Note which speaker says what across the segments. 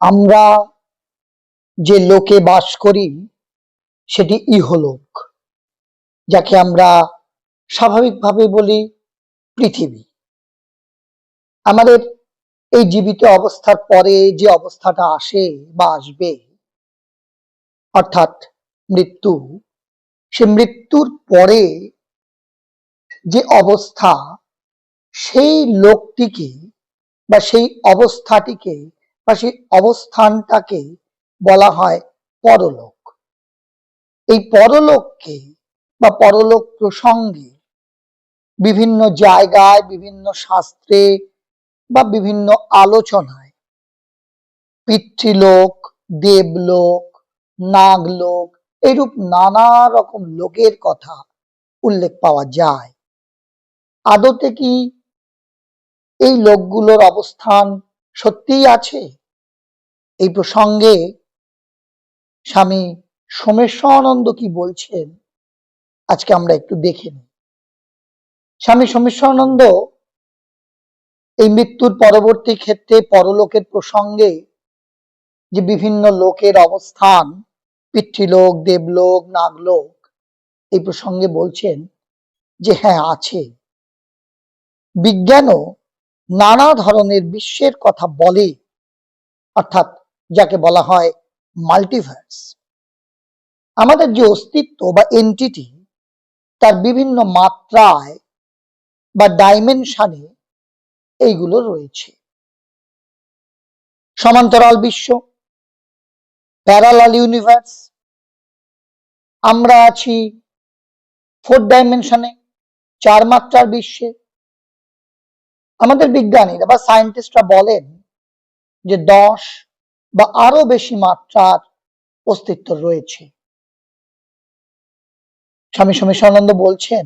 Speaker 1: আমরা যে লোকে বাস করি, সেটি ইহলোক, যাকে আমরা স্বাভাবিকভাবে বলি পৃথিবী। আমাদের এই জীবিত অবস্থার পরে যে অবস্থাটা আসে বা আসবে, অর্থাৎ মৃত্যু, সে মৃত্যুর পরে যে অবস্থা, সেই লোকটিকে বা সেই অবস্থাটিকে বা সেই অবস্থানটাকে বলা হয় পরলোক। এই পরলোককে বা পরলোক প্রসঙ্গে বিভিন্ন জায়গায়, বিভিন্ন শাস্ত্রে বা বিভিন্ন আলোচনায় পিতৃলোক, দেবলোক, নাগলোক এরূপ নানা রকম লোকের কথা উল্লেখ পাওয়া যায়। আদতে কি এই লোকগুলোর অবস্থান সত্যিই আছে? এই প্রসঙ্গে স্বামী সোমেশ্বরানন্দ কি বলছেন? আজকে আমরা একটু দেখে নিই। স্বামী সোমেশ্বরানন্দ এই মৃত্যুর পরবর্তী ক্ষেত্রে পরলোকের প্রসঙ্গে যে বিভিন্ন লোকের অবস্থান, পিতৃলোক, দেবলোক, নাগলোক, এই প্রসঙ্গে বলছেন যে হ্যাঁ আছে। বিজ্ঞানও নানা ধরনের বিশ্বের কথা বলে, অর্থাৎ যাকে বলা হয় মাল্টিভার্স আমাদের যে অস্তিত্ব বা এন্টিটি তার বিভিন্ন মাত্রায় বা ডাইমেনশনে এইগুলো রয়েছে। সমান্তরাল বিশ্ব প্যারালাল ইউনিভার্স আমরা আছি ফোর ডাইমেনশনে চার মাত্রার বিশ্বে আমাদের বিজ্ঞানীরা বা সায়েন্টিস্টরা বলেন যে দশ বা আরও বেশি মাত্রার অস্তিত্ব রয়েছে। স্বামী সোমেশ্বরানন্দ বলছেন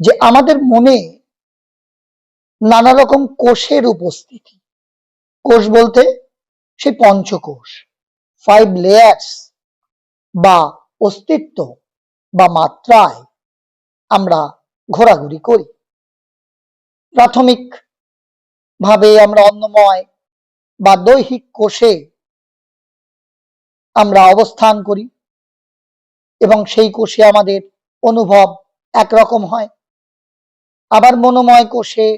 Speaker 1: যে আমাদের মনে নানা রকম কোষের উপস্থিতি। কোষ বলতে সেই পঞ্চকোষ ফাইভ লেয়ার্স বা অস্তিত্ব বা মাত্রায় আমরা ঘোরাঘুরি করি। প্রাথমিক ভাবে আমরা অন্নময় বা দৈহিক কোষে আমরা অবস্থান করি এবং সেই কোষে আমাদের অনুভব একরকম হয়। আবার মনোময় কোষে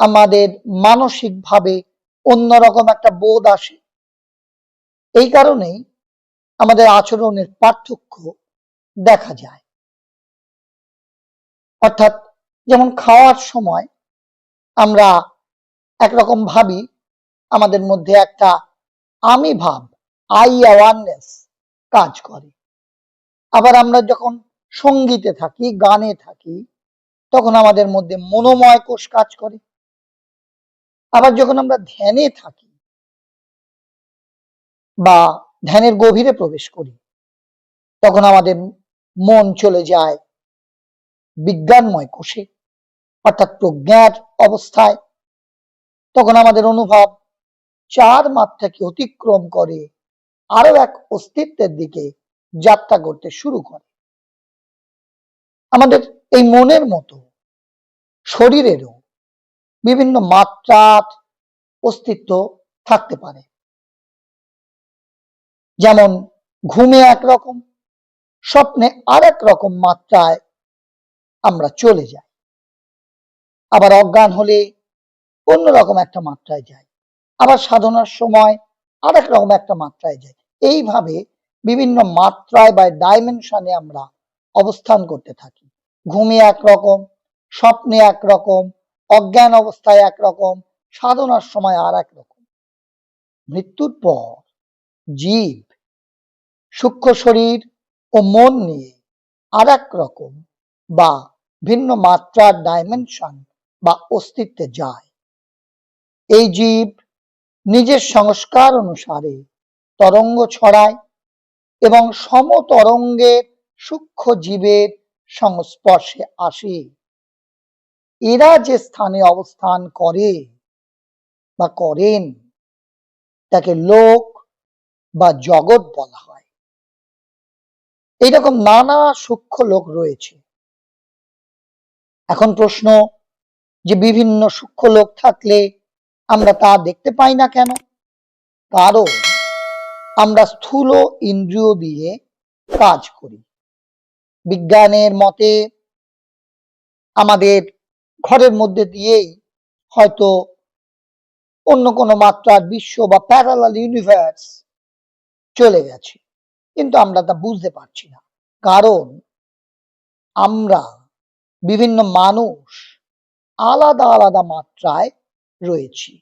Speaker 1: আমাদের মানসিকভাবে অন্যরকম একটা বোধ আসে। এই কারণেই আমাদের আচরণের পার্থক্য দেখা যায়। অর্থাৎ যেমন খাওয়ার সময় আমরা একরকম ভাবি, আমাদের মধ্যে একটা আমি ভাব আই অ্যাওয়ারনেস কাজ করে। আবার আমরা যখন সঙ্গীতে থাকি, গানে থাকি, তখন আমাদের মধ্যে মনোময় কোষ কাজ করে। আবার যখন আমরা ধ্যানে থাকি বা ধ্যানের গভীরে প্রবেশ করি, তখন আমাদের মন চলে যায় বিজ্ঞানময় কোষে। অর্থাৎ প্রজ্ঞার অবস্থায়। তখন আমাদের অনুভব চার মাত্রাকে অতিক্রম করে আরও এক অস্তিত্বের দিকে যাত্রা করতে শুরু করে। আমাদের এই মনের মতো, শরীরেরও বিভিন্ন মাত্রার অস্তিত্ব থাকতে পারে। যেমন ঘুমে একরকম, স্বপ্নে আর রকম মাত্রায় আমরা চলে যাই। আবার অজ্ঞান হলে অন্যরকম একটা মাত্রায় যাই আবার সাধনার সময় আর এক রকম একটা মাত্রায় যাই এইভাবে বিভিন্ন মাত্রায় বা ডাইমেনশনে আমরা অবস্থান করতে থাকি। ঘুমে একরকম, স্বপ্নে একরকম, অজ্ঞান অবস্থায় একরকম, সাধনার সময় আর এক রকম মৃত্যুর পর জীব সূক্ষ্ম শরীর ও মন নিয়ে আর রকম বা ভিন্ন মাত্রার ডাইমেনশন বা অস্তিত্বে যায়। এই জীব নিজের সংস্কার অনুসারে তরঙ্গ ছড়ায় এবং সমতরঙ্গের সূক্ষ্ম জীবের সংস্পর্শে আসে। এরা যে স্থানে অবস্থান করে বা করেন, তাকে লোক বা জগৎ বলা হয়। এইরকম নানা সূক্ষ্ম লোক রয়েছে। এখন প্রশ্ন যে বিভিন্ন সূক্ষ্ম লোক থাকলে আমরা তা দেখতে পাই না কেন? কারণ আমরা স্থূল ইন্দ্রিয় দিয়ে কাজ করি। বিজ্ঞানের মতে আমাদের ঘরের মধ্যে দিয়েই হয়তো অন্য কোনো মাত্রার বিশ্ব বা প্যারালাল ইউনিভার্স চলে গেছে। কিন্তু আমরা তা বুঝতে পারছি না। কারণ আমরা বিভিন্ন মানুষ আলাদা আলাদা মাত্রায় রয়েছি।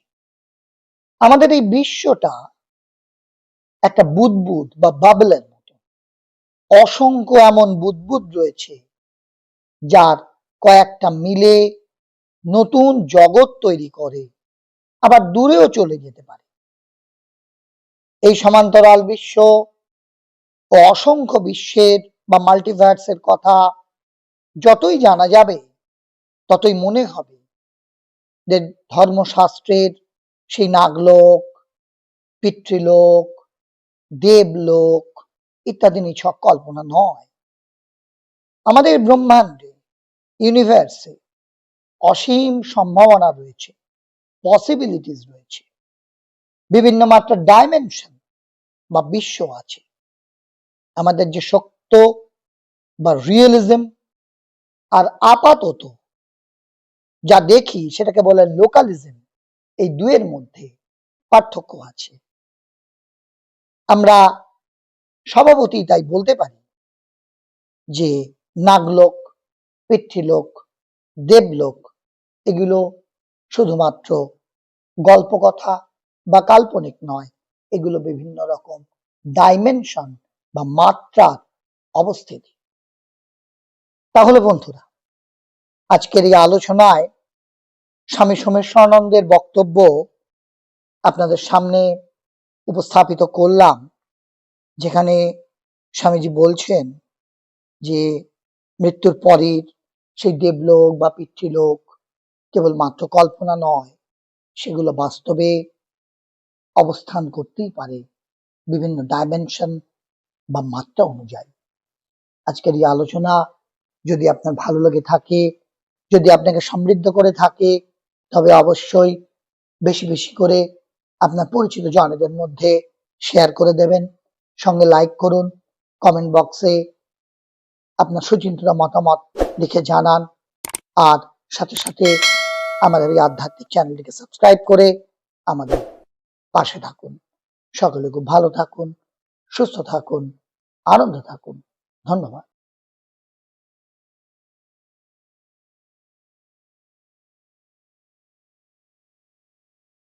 Speaker 1: আমাদের এই বিশ্বটা একটা বুদবুদ বা বাবলের মতো। অসংখ্য এমন বুদবুদ রয়েছে যার কয়েকটা মিলে নতুন জগৎ তৈরি করে, আবার দূরেও চলে যেতে পারে। এই সমান্তরাল বিশ্ব ও অসংখ্য বিশ্বের বা মাল্টিভার্সের কথা যতই জানা যাবে ততই মনে হবে যে ধর্মশাস্ত্রের সেই নাগলোক, পিতৃলোক, দেবলোক ইত্যাদি নিছক কল্পনা নয়। আমাদের ব্রহ্মাণ্ডে ইউনিভার্সে অসীম সম্ভাবনা রয়েছে পসিবিলিটিস রয়েছে, বিভিন্ন মাত্রার ডাইমেনশন বা বিশ্ব আছে। আমাদের যে শক্ত বা রিয়েলিজম আর আপাতত যা দেখি সেটাকে বলে লোকালিজম। এই দুয়ের মধ্যে পার্থক্য আছে। আমরা স্বভাবতই তাই বলতে পারি যে নাগলোক, পিতৃলোক, দেবলোক এগুলো শুধুমাত্র গল্পকথা বা কাল্পনিক নয়, এগুলো বিভিন্ন রকম ডাইমেনশন বা মাত্রার অবস্থিতি। তাহলে বন্ধুরা, আজকের এই আলোচনায় স্বামী সোমেশ্বরানন্দের বক্তব্য আপনাদের সামনে উপস্থাপিত করলাম, যেখানে স্বামীজি বলছেন যে মৃত্যুর পরের সেই দেবলোক বা পিতৃলোক কেবলমাত্র কল্পনা নয়, সেগুলো বাস্তবে অবস্থান করতেই পারে বিভিন্ন ডাইমেনশন বা মাত্রা অনুযায়ী। আজকের এই আলোচনা যদি আপনার ভালো লেগে থাকে, যদি আপনাকে সমৃদ্ধ করে থাকে তবে অবশ্যই বেশি বেশি করে আপনার পরিচিত জনেদের মধ্যে শেয়ার করে দেবেন। সঙ্গে লাইক করুন কমেন্ট বক্সে আপনার সুচিন্তিত মতামত লিখে জানান। আর সাথে সাথে আমাদের এই আধ্যাত্মিক চ্যানেলটিকে সাবস্ক্রাইব করে আমাদের পাশে থাকুন। সকলে খুব ভালো থাকুন, সুস্থ থাকুন, আনন্দ থাকুন। ধন্যবাদ।